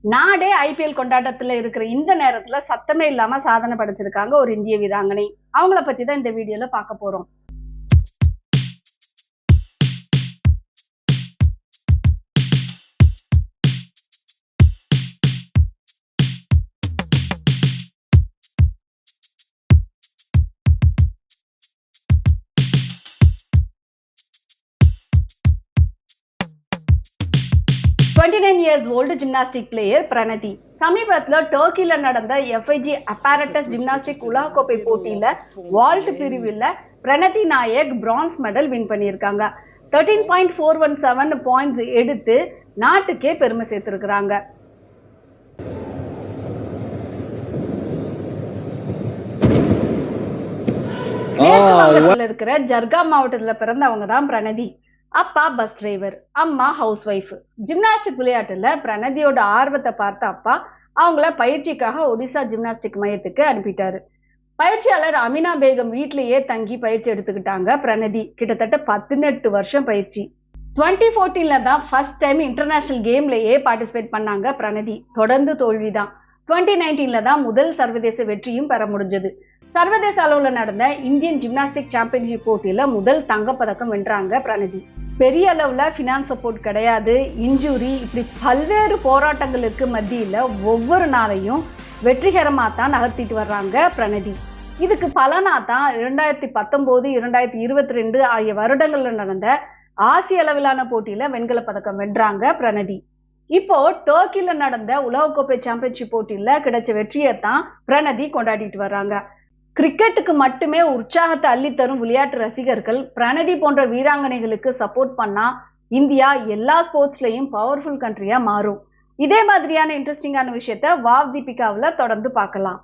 நாடே ஐபிஎல் கொண்டாட்டத்துல இருக்கிற இந்த நேரத்துல சத்தமே இல்லாம சாதனை படைச்சிருக்காங்க ஒரு இந்திய வீராங்கனை. அவங்கள பத்தி தான் இந்த வீடியோல பார்க்க போறோம். Twenty nine years old gymnastic player Pranati சமீபத்துல டர்க்கியில் நடந்த எஃப்ஐஜி அப்பாரட்டஸ் ஜிம்னாஸ்டிக் உலகக்கோப்பை போட்டியில வால்ட் பிரிவில் Pranati Nayak bronze medal win பண்ணியிருக்காங்க. Thirteen point four one seven points எடுத்து நாட்டுக்கே பெருமை சேர்த்துருக்குறாங்க. மேற்கு இருக்கிற ஜர்கா மாவட்டத்துல பிறந்தவங்க தான் பிரணதி அப்பா பஸ் டிரைவர் அம்மா ஹவுஸ் ஒய்ஃப் ஜிம்னாஸ்டிக் விளையாட்டுல பிரணதியோட ஆர்வத்தை பார்த்த அப்பா அவங்கள பயிற்சிக்காக ஒடிசா ஜிம்னாஸ்டிக் மையத்துக்கு அனுப்பிட்டாரு. பயிற்சியாளர் அமினா பேகம் வீட்லயே தங்கி பயிற்சி எடுத்துக்கிட்டாங்க பிரணதி. கிட்டத்தட்ட பதினெட்டு வருஷம் பயிற்சி. டுவெண்ட்டி ஃபோர்டீன்ல தான் ஃபர்ஸ்ட் டைம் இன்டர்நேஷனல் கேம்லயே பார்ட்டிசிபேட் பண்ணாங்க பிரணதி. தொடர்ந்து தோல்விதான். டுவெண்ட்டி நைன்டீன்ல தான் முதல் சர்வதேச வெற்றியும் பெற முடிஞ்சது. சர்வதேச அளவுல நடந்த இந்தியன் ஜிம்னாஸ்டிக் சாம்பியன்ஷிப் போட்டியில முதல் தங்கப்பதக்கம் வென்றாங்க பிரணதி. பெரிய அளவில் ஃபினான்ஸ் சப்போர்ட் கிடையாது. இன்ஜூரி இப்படி பல்வேறு போராட்டங்களுக்கு மத்தியில். ஒவ்வொரு நாளையும் வெற்றிகரமாக தான் நகர்த்திட்டு வர்றாங்க பிரணதி. இதுக்கு பலனா தான் இரண்டாயிரத்தி பத்தொம்போது இரண்டாயிரத்தி இருபத்தி ரெண்டு ஆகிய வருடங்களில் நடந்த ஆசிய அளவிலான போட்டியில் வெண்கல பதக்கம் வென்றாங்க பிரணதி. இப்போ டோக்கியில் நடந்த உலகக்கோப்பை சாம்பியன்ஷிப் போட்டியில் கிடைச்ச வெற்றியை தான் பிரணதி கொண்டாடிட்டு வர்றாங்க. கிரிக்கெட்டுக்கு மட்டுமே உற்சாகத்தை அள்ளித்தரும் விளையாட்டு ரசிகர்கள் பிரணதி போன்ற வீராங்கனைகளுக்கு சப்போர்ட் பண்ணா இந்தியா எல்லா ஸ்போர்ட்ஸ்லயும் பவர்ஃபுல் கண்ட்ரியா மாறும். இதே மாதிரியான இன்ட்ரெஸ்டிங்கான விஷயத்த வாவ் தீபிகாவில் தொடர்ந்து பார்க்கலாம்.